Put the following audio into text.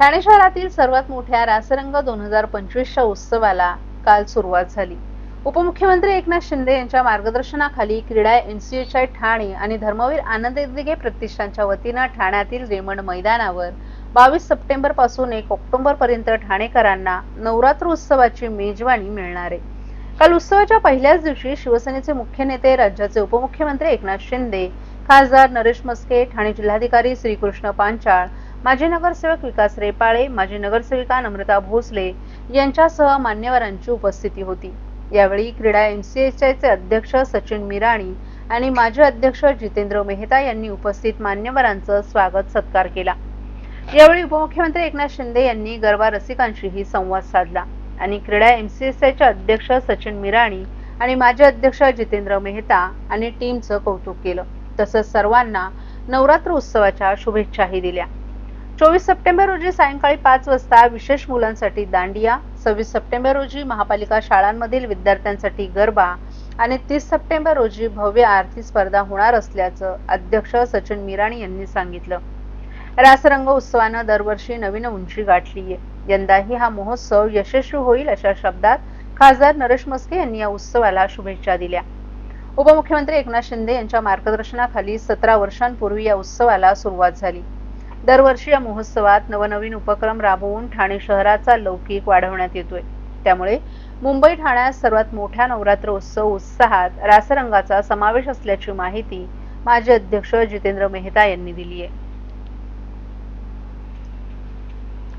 ठाणे शहरातील सर्वात मोठ्या रासरंग दोन हजार पंचवीसच्या उत्सवाला काल सुरुवात झाली. उपमुख्यमंत्री एकनाथ शिंदे यांच्या मार्गदर्शनाखाली क्रीडा एनसीएचआय ठाणे आणि धर्मवीर आनंद दिघे प्रतिष्ठानच्या वतीनं ठाण्यातील रेमंड मैदानावर बावीस सप्टेंबरपासून एक ऑक्टोबर पर्यंत ठाणेकरांना नवरात्र उत्सवाची मेजवानी मिळणार आहे. काल उत्सवाच्या पहिल्याच दिवशी शिवसेनेचे मुख्य नेते राज्याचे उपमुख्यमंत्री एकनाथ शिंदे खासदार नरेश मस्के ठाणे जिल्हाधिकारी श्रीकृष्ण पांचाळ माजी नगरसेवक विकास रेपाळे माजी नगरसेविका नम्रता भोसले यांच्यासह मान्यवरांची उपस्थिती होती. यावेळी क्रीडा एनसीएचआयचे अध्यक्ष सचिन मिराणी आणि माजी अध्यक्ष जितेंद्र मेहता यांनी उपस्थित मान्यवरांचं स्वागत सत्कार केला. यावेळी उपमुख्यमंत्री एकनाथ शिंदे यांनी गरबा रसिकांशीही संवाद साधला आणि क्रीडा एमसीएसआयचे अध्यक्ष सचिन मिराणी आणि माजी अध्यक्ष जितेंद्र मेहता आणि टीमचं कौतुक केलं. तसंच सर्वांना नवरात्र उत्सवाच्या शुभेच्छाही दिल्या. चोवीस सप्टेंबर रोजी सायंकाळी पाच वाजता विशेष मुलांसाठी दांडिया सव्वीस सप्टेंबर रोजी महापालिका शाळांमधील विद्यार्थ्यांसाठी गरबा आणि तीस सप्टेंबर रोजी भव्य आरती स्पर्धा होणार असल्याचं अध्यक्ष सचिन मिराणी यांनी सांगितलं. रासरंग उत्सवानं दरवर्षी नवीन उंची गाठली यंदाही हा महोत्सव यशस्वी होईल अशा शब्दात खासदार नरेश मस्के यांनी या उत्सवाला शुभेच्छा दिल्या. उपमुख्यमंत्री एकनाथ शिंदे यांच्या मार्गदर्शनाखाली सतरा वर्षांपूर्वी या उत्सवाला सुरुवात झाली. दरवर्षी या महोत्सवात नवनवीन उपक्रम राबवून ठाणे शहराचा लौकिक वाढवण्यात येतोय. त्यामुळे मुंबई ठाण्यात सर्वात मोठ्या नवरात्र उत्सव उत्साहात रासरंगाचा समावेश असल्याची माहिती माजी अध्यक्ष जितेंद्र मेहता यांनी दिली आहे